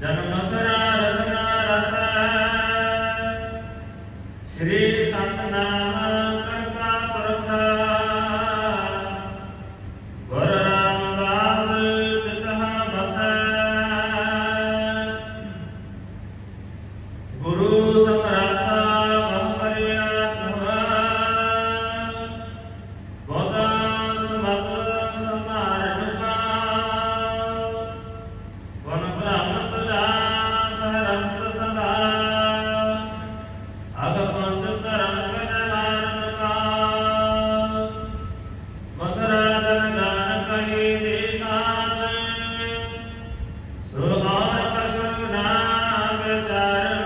Then النار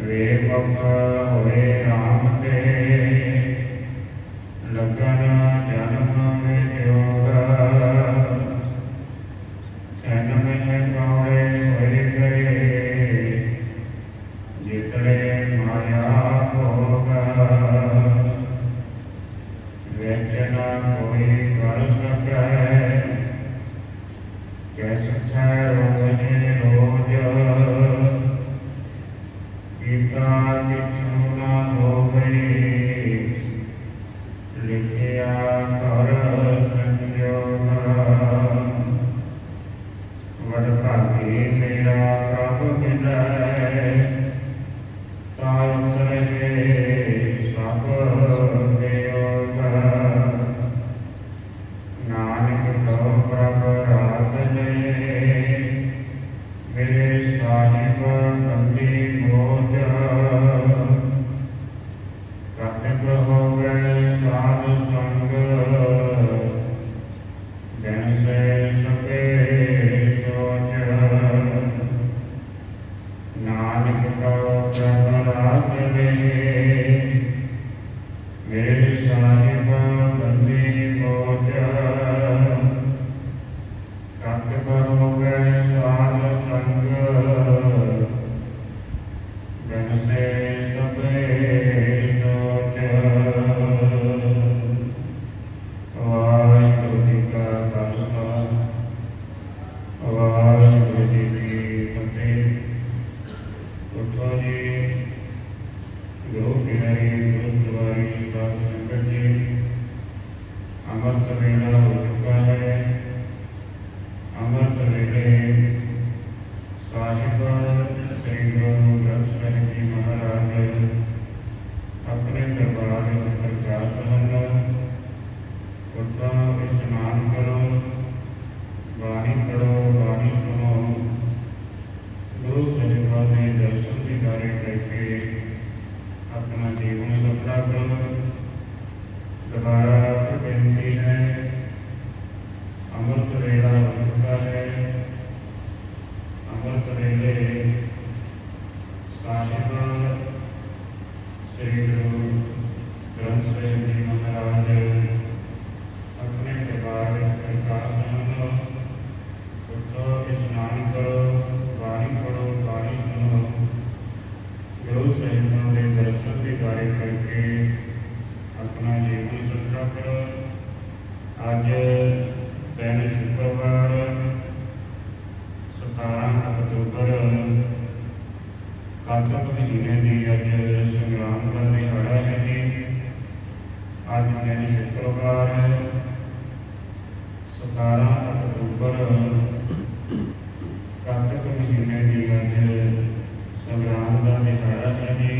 ਵੇ ਬਪ ਹੋਏ ਰਾਮ ਤੇ ਲਗਨ ਜਨਮ ਵਿਜੋਗ ਜੀਵਨ ਕਰੋ ਅੱਜ ਦਿਨ ਸ਼ੁੱਕਰਵਾਰ ਅਕਤੂਬਰ ਕਾਤਕ ਮਹੀਨੇ ਦੀ ਅੱਜ ਸੰਗਰਾਮ ਦਾ ਦਿਹਾੜਾ ਹੈ ਜੀ। ਅੱਜ ਦਿਨ ਸ਼ੁੱਕਰਵਾਰ 17 ਅਕਤੂਬਰ ਕਾਤਕ ਮਹੀਨੇ ਦੀ ਅੱਜ ਸੰਗਰਾਮ ਦਾ ਦਿਹਾੜਾ ਹੈ ਜੀ।